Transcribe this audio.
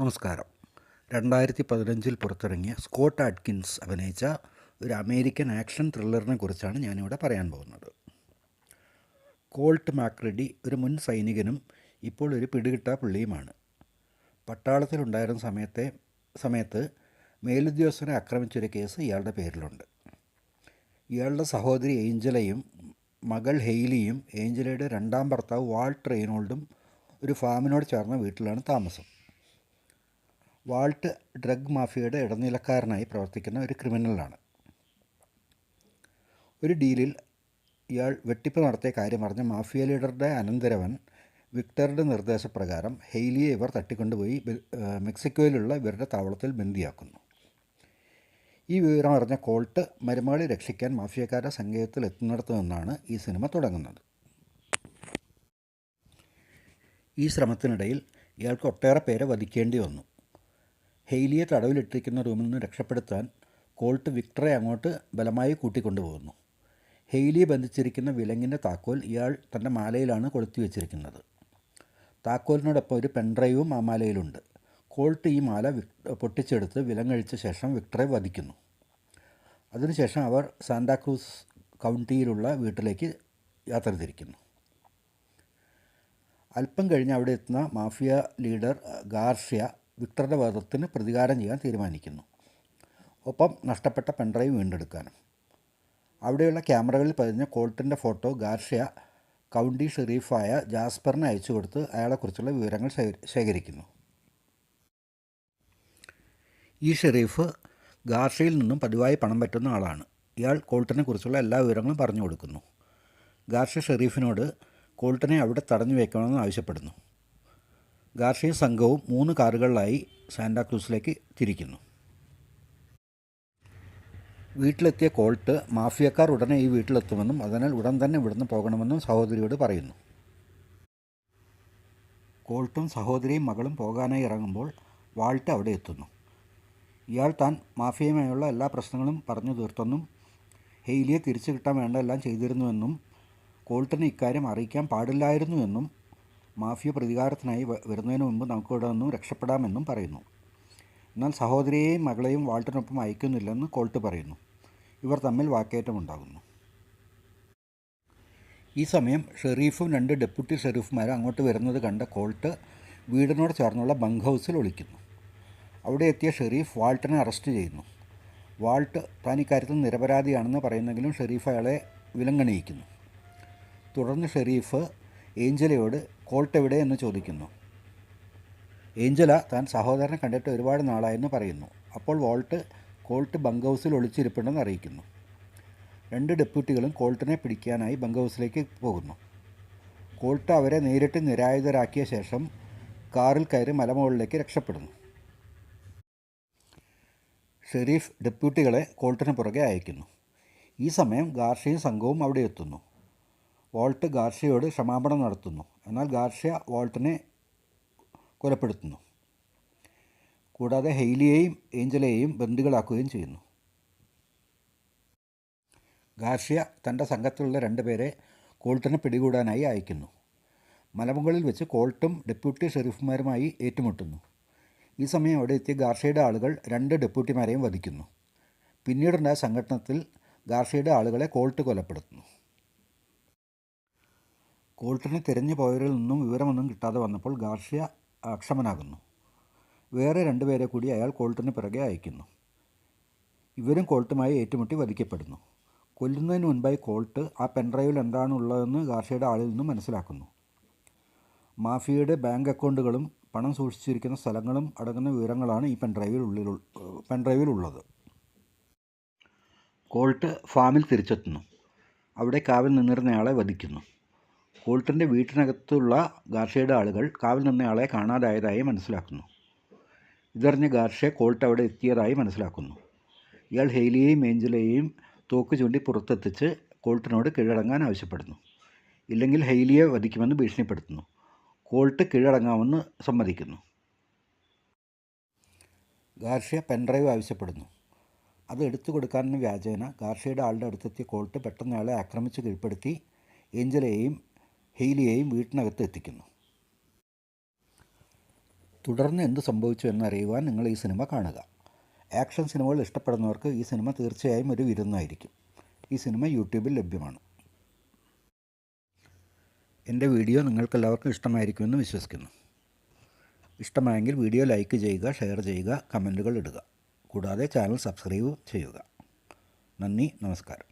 നമസ്കാരം. രണ്ടായിരത്തി പതിനഞ്ചിൽ പുറത്തിറങ്ങിയ സ്കോട്ട് ആഡ്കിൻസ് അഭിനയിച്ച ഒരു അമേരിക്കൻ ആക്ഷൻ ത്രില്ലറിനെ കുറിച്ചാണ് ഞാനിവിടെ പറയാൻ പോകുന്നത്. കോൾട്ട് മാക്രഡി ഒരു മുൻ സൈനികനും ഇപ്പോൾ ഒരു പിടികിട്ടാ പുള്ളിയുമാണ്. പട്ടാളത്തിലുണ്ടായിരുന്ന സമയത്തെ സമയത്ത് മേലുദ്യോഗസ്ഥനെ ആക്രമിച്ചൊരു കേസ് ഇയാളുടെ പേരിലുണ്ട്. ഇയാളുടെ സഹോദരി ഏഞ്ചലയും മകൾ ഹെയ്ലിയും ഏഞ്ചലയുടെ രണ്ടാം ഭർത്താവ് വാൾട്ട് റെയ്നോൾഡും ഒരു ഫാമിനോട് ചേർന്ന വീട്ടിലാണ് താമസം. വാൾട്ട് ഡ്രഗ് മാഫിയയുടെ ഇടനിലക്കാരനായി പ്രവർത്തിക്കുന്ന ഒരു ക്രിമിനലാണ്. ഒരു ഡീലിൽ ഇയാൾ വെട്ടിപ്പ് നടത്തിയ കാര്യം അറിഞ്ഞ മാഫിയ ലീഡറുടെ അനന്തരവൻ വിക്ടറുടെ നിർദ്ദേശപ്രകാരം ഹെയ്ലിയെ ഇവർ തട്ടിക്കൊണ്ടുപോയി മെക്സിക്കോയിലുള്ള ഇവരുടെ താവളത്തിൽ ബന്ദിയാക്കുന്നു. ഈ വിവരം അറിഞ്ഞ കോൾട്ട് മരുമകളെ രക്ഷിക്കാൻ മാഫിയക്കാരുടെ സങ്കേതത്തിൽ എത്തുന്നിടത്തു നിന്നാണ് ഈ സിനിമ തുടങ്ങുന്നത്. ഈ ശ്രമത്തിനിടയിൽ ഇയാൾക്ക് ഒട്ടേറെ പേരെ വധിക്കേണ്ടി വന്നു. ഹെയ്ലിയെ തടവിലിട്ടിരിക്കുന്ന റൂമിൽ നിന്ന് രക്ഷപ്പെടുത്താൻ കോൾട്ട് വിക്ടറെ അങ്ങോട്ട് ബലമായി കൂട്ടിക്കൊണ്ടുപോകുന്നു. ഹെയ്ലിയെ ബന്ധിച്ചിരിക്കുന്ന വിലങ്ങിന്റെ താക്കോൽ ഇയാൾ തന്റെ മാലയിലാണ് കൊളുത്തി വെച്ചിരിക്കുന്നത്. താക്കോലിനോടൊപ്പം ഒരു പെൻഡ്രൈവും ആ മാലയിലുണ്ട്. കോൾട്ട് ഈ മാല പൊട്ടിച്ചെടുത്ത് വിലങ്ങഴിച്ച ശേഷം വിക്ടറെ വധിക്കുന്നു. അതിനുശേഷം അവർ സാന്താക്രൂസ് കൗണ്ടിയിലുള്ള വീട്ടിലേക്ക് യാത്ര തിരിക്കുന്നു. അല്പം കഴിഞ്ഞ് അവിടെ എത്തുന്ന മാഫിയ ലീഡർ ഗാർഷ്യ വിക്ടറുടെ വധത്തിന് പ്രതികാരം ചെയ്യാൻ തീരുമാനിക്കുന്നു. ഒപ്പം നഷ്ടപ്പെട്ട പെൺഡ്രൈവ് വീണ്ടെടുക്കാനും. അവിടെയുള്ള ക്യാമറകളിൽ പതിഞ്ഞ കോൾട്ടിന്റെ ഫോട്ടോ ഗാർഷ്യ കൗണ്ടി ഷെറീഫായ ജാസ്പറിന് അയച്ചു കൊടുത്ത് അയാളെക്കുറിച്ചുള്ള വിവരങ്ങൾ ശേഖരിക്കുന്നു. ഈ ഷെറീഫ് ഗാർഷയിൽ നിന്നും പതിവായി പണം പറ്റുന്ന ആളാണ്. ഇയാൾ കോൾട്ടിനെ കുറിച്ചുള്ള എല്ലാ വിവരങ്ങളും പറഞ്ഞു കൊടുക്കുന്നു. ഗാർഷ ഷെറീഫിനോട് കോൾട്ടനെ അവിടെ തടഞ്ഞു വയ്ക്കണമെന്ന് ആവശ്യപ്പെടുന്നു. ഗാർഷ്യയും സംഘവും മൂന്ന് കാറുകളിലായി സാന്റാക്രൂസിലേക്ക് തിരിക്കുന്നു. വീട്ടിലെത്തിയ കോൾട്ട് മാഫിയക്കാർ ഉടനെ ഈ വീട്ടിലെത്തുമെന്നും അതിനാൽ ഉടൻ തന്നെ ഇവിടുന്ന് പോകണമെന്നും സഹോദരിയോട് പറയുന്നു. കോൾട്ടും സഹോദരിയും മകളും പോകാനായി ഇറങ്ങുമ്പോൾ വാൾട്ട് അവിടെ എത്തുന്നു. ഇയാൾ താൻ മാഫിയയുമായുള്ള എല്ലാ പ്രശ്നങ്ങളും പറഞ്ഞു തീർത്തെന്നും ഹെയ്ലിയെ തിരിച്ചു കിട്ടാൻ വേണ്ട എല്ലാം ചെയ്തിരുന്നുവെന്നും കോൾട്ടിന് ഇക്കാര്യം അറിയിക്കാൻ പാടില്ലായിരുന്നുവെന്നും മാഫിയ പ്രതികാരത്തിനായി വരുന്നതിന് മുമ്പ് നമുക്കിവിടെ നിന്നും രക്ഷപ്പെടാമെന്നും പറയുന്നു. എന്നാൽ സഹോദരിയെയും മകളെയും വാൾട്ടിനൊപ്പം അയക്കുന്നില്ലെന്ന് കോൾട്ട് പറയുന്നു. ഇവർ തമ്മിൽ വാക്കേറ്റമുണ്ടാകുന്നു. ഈ സമയം ഷെറീഫും രണ്ട് ഡെപ്യൂട്ടി ഷെറീഫുമാരും അങ്ങോട്ട് വരുന്നത് കണ്ട കോൾട്ട് വീടിനോട് ചേർന്നുള്ള ബങ്ക് ഹൗസിൽ ഒളിക്കുന്നു. അവിടെ എത്തിയ ഷെറീഫ് വാൾട്ടിനെ അറസ്റ്റ് ചെയ്യുന്നു. വാൾട്ട് താൻ ഇക്കാര്യത്തിൽ നിരപരാധിയാണെന്ന് പറയുന്നെങ്കിലും ഷെരീഫ് അയാളെ വിലങ്ങണിയിക്കുന്നു. തുടർന്ന് ഷെറീഫ് ഏഞ്ചലയോട് കോൾട്ട് എവിടെ എന്ന് ചോദിക്കുന്നു. ഏഞ്ചല താൻ സഹോദരനെ കണ്ടിട്ട് ഒരുപാട് നാളായെന്ന് പറയുന്നു. അപ്പോൾ വോൾട്ട് കോൾട്ട് ബങ്ക് ഹൗസിൽ ഒളിച്ചിരിപ്പുണ്ടെന്ന് അറിയിക്കുന്നു. രണ്ട് ഡെപ്യൂട്ടികളും കോൾട്ടിനെ പിടിക്കാനായി ബങ്ക് ഹൗസിലേക്ക് പോകുന്നു. കോൾട്ട് അവരെ നേരിട്ട് നിരായുധരാക്കിയ ശേഷം കാറിൽ കയറി മലമുകളിലേക്ക് രക്ഷപ്പെടുന്നു. ഷെരീഫ് ഡെപ്യൂട്ടികളെ കോൾട്ടിന് പുറകെ അയക്കുന്നു. ഈ സമയം ഗാർഷിക സംഘവും അവിടെ എത്തുന്നു. വോൾട്ട് ഗാർഷ്യയോട് ക്ഷമാപണം നടത്തുന്നു. എന്നാൽ ഗാർഷ്യ വോൾട്ടിനെ കൊലപ്പെടുത്തുന്നു. കൂടാതെ ഹെയ്ലിയെയും ഏഞ്ചലേയും ബന്ദികളാക്കുകയും ചെയ്യുന്നു. ഗാർഷ്യ തന്റെ സംഘത്തിലുള്ള രണ്ടുപേരെ കോൾട്ടിനെ പിടികൂടാനായി അയക്കുന്നു. മലമുകളിൽ വെച്ച് കോൾട്ടും ഡെപ്യൂട്ടി ഷെരീഫുമാരുമായി ഏറ്റുമുട്ടുന്നു. ഈ സമയം അവിടെ എത്തിയ ഗാർഷയുടെ ആളുകൾ രണ്ട് ഡെപ്യൂട്ടിമാരെയും വധിക്കുന്നു. പിന്നീടുണ്ടായ സംഘടനത്തിൽ ഗാർഷയുടെ ആളുകളെ കോൾട്ട് കൊലപ്പെടുത്തുന്നു. കോൾട്ടിനെ തിരഞ്ഞു പോയവരിൽ നിന്നും വിവരമൊന്നും കിട്ടാതെ വന്നപ്പോൾ ഗാർഷ്യ അക്ഷമനാകുന്നു. വേറെ രണ്ടുപേരെ കൂടി അയാൾ കോൾട്ടിന് പിറകെ അയക്കുന്നു. ഇവരും കോൾട്ടുമായി ഏറ്റുമുട്ടി വധിക്കപ്പെടുന്നു. കൊല്ലുന്നതിന് മുൻപായി കോൾട്ട് ആ പെൻഡ്രൈവിൽ എന്താണുള്ളതെന്ന് ഗാർഷ്യയുടെ ആളിൽ നിന്നും മനസ്സിലാക്കുന്നു. മാഫിയയുടെ ബാങ്ക് അക്കൗണ്ടുകളും പണം സൂക്ഷിച്ചിരിക്കുന്ന സ്ഥലങ്ങളും അടങ്ങുന്ന വിവരങ്ങളാണ് ഈ പെൻഡ്രൈവിൽ ഉള്ളിൽ പെൻഡ്രൈവിലുള്ളത് കോൾട്ട് ഫാമിൽ തിരിച്ചെത്തുന്നു. അവിടെ കാവിൽ നിന്നിരുന്നയാളെ വധിക്കുന്നു. കോൾട്ടിന്റെ വീട്ടിനകത്തുള്ള ഗാർഷ്യയുടെ ആളുകൾ കാവിൽ നിന്നയാളെ കാണാതായതായി മനസ്സിലാക്കുന്നു. ഇതറിഞ്ഞ് ഗാർഷ്യ കോൾട്ട് അവിടെ എത്തിയതായി മനസ്സിലാക്കുന്നു. ഇയാൾ ഹെയ്ലിയെയും ഏഞ്ചലയെയും തോക്ക് ചൂണ്ടി പുറത്തെത്തിച്ച് കോൾട്ടിനോട് കീഴടങ്ങാൻ ആവശ്യപ്പെടുന്നു. ഇല്ലെങ്കിൽ ഹെയ്ലിയെ വധിക്കുമെന്ന് ഭീഷണിപ്പെടുത്തുന്നു. കോൾട്ട് കീഴടങ്ങാമെന്ന് സമ്മതിക്കുന്നു. ഗാർഷ്യ പെൻഡ്രൈവ് ആവശ്യപ്പെടുന്നു. അത് എടുത്തു കൊടുക്കാനെന്ന വ്യാജേന ഗാർഷ്യയുടെ ആളുടെ അടുത്തെത്തിയ കോൾട്ട് പെട്ടെന്ന് അയാളെ ആക്രമിച്ച് കീഴ്പ്പെടുത്തി ഏഞ്ചലയെയും ഹെയ്ലിയെയും വീട്ടിനകത്ത് എത്തിക്കുന്നു. തുടർന്ന് എന്ത് സംഭവിച്ചു എന്നറിയുവാൻ നിങ്ങൾ ഈ സിനിമ കാണുക. ആക്ഷൻ സിനിമകൾ ഇഷ്ടപ്പെടുന്നവർക്ക് ഈ സിനിമ തീർച്ചയായും ഒരു വിരുന്നായിരിക്കും. ഈ സിനിമ യൂട്യൂബിൽ ലഭ്യമാണ്. എന്റെ വീഡിയോ നിങ്ങൾക്കെല്ലാവർക്കും ഇഷ്ടമായിരിക്കുമെന്ന് വിശ്വസിക്കുന്നു. ഇഷ്ടമായെങ്കിൽ വീഡിയോ ലൈക്ക് ചെയ്യുക ഷെയർ ചെയ്യുക കമന്റുകൾ ഇടുക. കൂടാതെ ചാനൽ സബ്സ്ക്രൈബ് ചെയ്യുക. നന്ദി നമസ്കാരം.